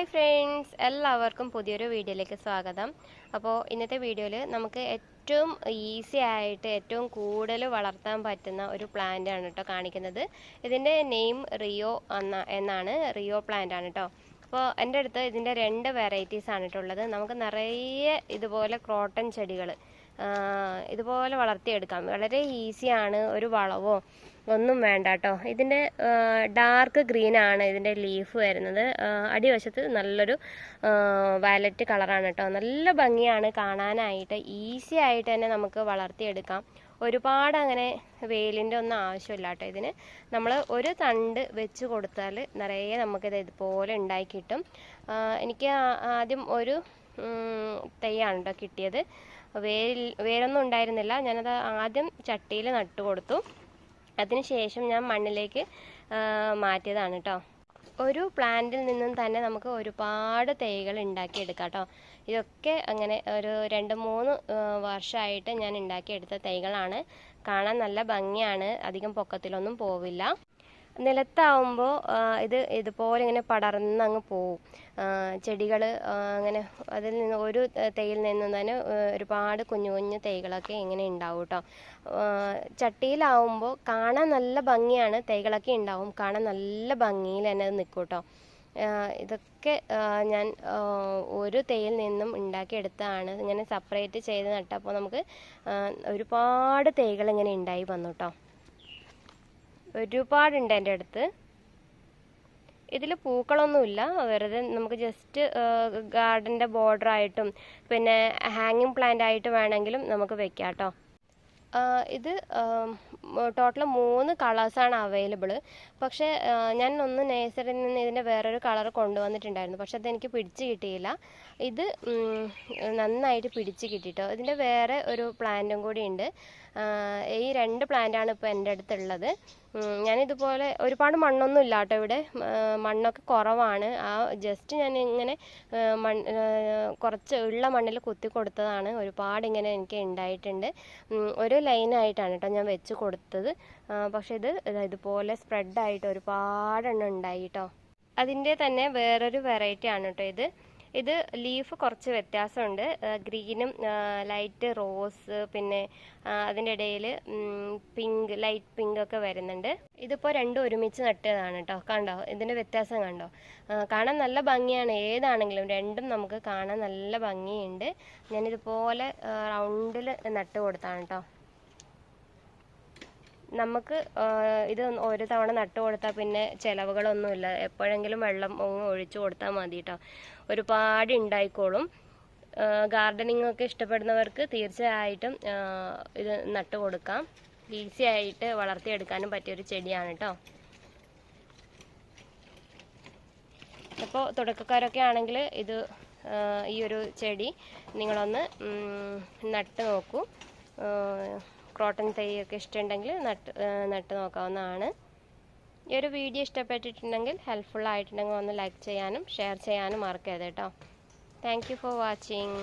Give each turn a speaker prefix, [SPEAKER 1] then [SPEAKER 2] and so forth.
[SPEAKER 1] Hi friends എല്ലാവർക്കും പുതിയൊരു വീഡിയോയിലേക്ക് സ്വാഗതം. അപ്പോൾ ഇന്നത്തെ വീഡിയോയിൽ നമുക്ക് ഏറ്റവും ഈസി ആയിട്ട് ഏറ്റവും കൂടുതൽ വളർത്താൻ പറ്റുന്ന ഒരു പ്ലാന്റ് ആണ് കേട്ടോ കാണിക്കുന്നത്. ഇതിന്റെ നെയിം റിയോ എന്ന എന്നാണ് റിയോ പ്ലാന്റ് ആണ് കേട്ടോ. അപ്പോൾ എന്റെ അടുത്ത് ഇതിന്റെ രണ്ട് വെറൈറ്റീസ് ആണ് കേട്ടോ ഉള്ളത്. നമുക്ക് നിറയെ ഇതുപോലെ ക്രോട്ടൺ ചെടികൾ ഇതുപോലെ വളർത്തിയെടുക്കാം. വളരെ ഈസിയാണ് ഒരു വളവോ ഒന്നും വേണ്ട കേട്ടോ. ഇതിന്റെ ഡാർക്ക് ആണ് ഇതിന്റെ ലീഫ് വരുന്നത്. അടിവശത്ത് നല്ലൊരു വയലറ്റ് കളറാണ് കേട്ടോ. നല്ല ഭംഗിയാണ് കാണാനായിട്ട്. ഈസി ആയിട്ട് തന്നെ നമുക്ക് വളർത്തിയെടുക്കാം. ഒരുപാട് അങ്ങനെ വെയിലിന്റെ ഒന്നും ആവശ്യമില്ല കേട്ടോ. ഇതിന് നമ്മൾ ഒരു തണ്ട് വെച്ച് കൊടുത്താൽ നിറയെ നമുക്കിത് ഇതുപോലെ ഉണ്ടായി കിട്ടും. എനിക്ക് ആദ്യം ഒരു തൈയാണ് കേട്ടോ കിട്ടിയത്. വേരിൽ വേരൊന്നും ഉണ്ടായിരുന്നില്ല. ഞാനത് ആദ്യം ചട്ടിയിൽ നട്ടു കൊടുത്തു. അതിനുശേഷം ഞാൻ മണ്ണിലേക്ക് മാറ്റിയതാണ് കേട്ടോ ഒരു പ്ലാന്റിൽ നിന്നും തന്നെ നമുക്ക് ഒരുപാട് തൈകൾ ഉണ്ടാക്കിയെടുക്കാം കേട്ടോ ഇതൊക്കെ അങ്ങനെ ഒരു രണ്ട് മൂന്ന് വർഷമായിട്ട് ഞാൻ ഉണ്ടാക്കിയെടുത്ത തൈകളാണ്. കാണാൻ നല്ല ഭംഗിയാണ്. അധികം പൊക്കത്തിലൊന്നും പോവില്ല. നിലത്താവുമ്പോൾ ഇത് ഇതുപോലെ ഇങ്ങനെ പടർന്ന് അങ്ങ് പോവും. ചെടികൾ അങ്ങനെ അതിൽ നിന്ന് ഒരു തൈയിൽ നിന്നും തന്നെ ഒരുപാട് കുഞ്ഞു കുഞ്ഞു തൈകളൊക്കെ ഇങ്ങനെ ഉണ്ടാവും കേട്ടോ ചട്ടിയിലാവുമ്പോൾ കാണാൻ നല്ല ഭംഗിയാണ് തൈകളൊക്കെ ഉണ്ടാവും കാണാൻ നല്ല ഭംഗിയിൽ തന്നെ അത് നിൽക്കും കേട്ടോ ഇതൊക്കെ ഞാൻ ഒരു തൈയിൽ നിന്നും ഉണ്ടാക്കിയെടുത്തതാണ് ഇങ്ങനെ സെപ്പറേറ്റ് ചെയ്ത് നട്ടപ്പോൾ നമുക്ക് ഒരുപാട് തൈകൾ ഇങ്ങനെ ഉണ്ടായി വന്നു കേട്ടോ ഒരുപാടുണ്ട് എന്റെ അടുത്ത്. ഇതിൽ പൂക്കളൊന്നുമില്ല. വെറുതെ നമുക്ക് ജസ്റ്റ് ഗാർഡന്റെ ബോർഡർ ആയിട്ടും പിന്നെ ഹാങ്ങിങ് പ്ലാന്റ് ആയിട്ട് വേണമെങ്കിലും നമുക്ക് വെക്കാം കേട്ടോ ഇത് ടോട്ടൽ മൂന്ന് കളേഴ്സാണ് അവൈലബിൾ പക്ഷേ ഞാൻ ഒന്ന് നേഴ്സറിയിൽ നിന്ന് ഇതിന്റെ വേറൊരു കളർ കൊണ്ടുവന്നിട്ടുണ്ടായിരുന്നു. പക്ഷെ അതെനിക്ക് പിടിച്ച് കിട്ടിയില്ല. ഇത് നന്നായിട്ട് പിടിച്ച് കിട്ടിയിട്ടോ ഇതിന്റെ വേറെ ഒരു പ്ലാന്റും കൂടി ഉണ്ട്. ഈ രണ്ട് പ്ലാന്റാണ് ഇപ്പോൾ എന്റെ അടുത്തുള്ളത്. ഞാനിതുപോലെ ഒരുപാട് മണ്ണൊന്നും ഇല്ല കേട്ടോ ഇവിടെ മണ്ണൊക്കെ കുറവാണ്. ആ ജസ്റ്റ് ഞാൻ ഇങ്ങനെ മണ്ണ് കുറച്ച് ഉള്ള മണ്ണിൽ കുത്തി കൊടുത്തതാണ്. ഒരുപാട് ഇങ്ങനെ എനിക്ക് ഉണ്ടായിട്ടുണ്ട്. ഒരു ലൈനായിട്ടാണ് കേട്ടോ ഞാൻ വെച്ച് കൊടുത്തത്. ആ, പക്ഷെ ഇതാ ഇതുപോലെ സ്പ്രെഡായിട്ട് ഒരുപാടെണ്ണം ഉണ്ടായി കേട്ടോ അതിന്റെ തന്നെ വേറൊരു വെറൈറ്റി ആണ് കേട്ടോ ഇത്. ഇത് ലീഫ് കുറച്ച് വ്യത്യാസമുണ്ട്. ഗ്രീനും ലൈറ്റ് റോസ് പിന്നെ അതിന്റെ ഇടയിൽ പിങ്ക് ലൈറ്റ് പിങ്ക് ഒക്കെ വരുന്നുണ്ട്. ഇതിപ്പോൾ രണ്ടും ഒരുമിച്ച് നട്ടതാണ് കേട്ടോ കണ്ടോ? ഇതിന്റെ വ്യത്യാസം കണ്ടോ? കാണാൻ നല്ല ഭംഗിയാണ്. ഏതാണെങ്കിലും രണ്ടും നമുക്ക് കാണാൻ നല്ല ഭംഗിയുണ്ട്. ഞാനിതുപോലെ റൗണ്ടിൽ നട്ട് കൊടുത്താണ് കേട്ടോ നമുക്ക് ഇത് ഒരു തവണ നട്ടു കൊടുത്താൽ പിന്നെ ചിലവുകളൊന്നുമില്ല. എപ്പോഴെങ്കിലും വെള്ളം ഒഴിച്ചു കൊടുത്താൽ മതി കേട്ടോ ഒരുപാട് ഉണ്ടായിക്കോളും ഗാർഡനിങ് ഒക്കെ ഇഷ്ടപ്പെടുന്നവർക്ക് തീർച്ചയായിട്ടും ഇത് നട്ടു കൊടുക്കാം. ഈസി ആയിട്ട് വളർത്തിയെടുക്കാനും പറ്റിയൊരു ചെടിയാണ് കേട്ടോ അപ്പോൾ തുടക്കക്കാരൊക്കെ ആണെങ്കിൽ ഇത് ഈ ഒരു ചെടി നിങ്ങളൊന്ന് നട്ട് നോക്കൂ. ക്രോട്ടൺ തൈയൊക്കെ ഇഷ്ടമുണ്ടെങ്കിൽ നട്ട് നട്ട് നോക്കാവുന്നതാണ്. ഈ ഒരു വീഡിയോ ഇഷ്ടപ്പെട്ടിട്ടുണ്ടെങ്കിൽ ഹെൽപ്ഫുൾ ആയിട്ടുണ്ടെങ്കിൽ ഒന്ന് ലൈക്ക് ചെയ്യാനും ഷെയർ ചെയ്യാനും മറക്കരുത് കേട്ടോ. Thank for watching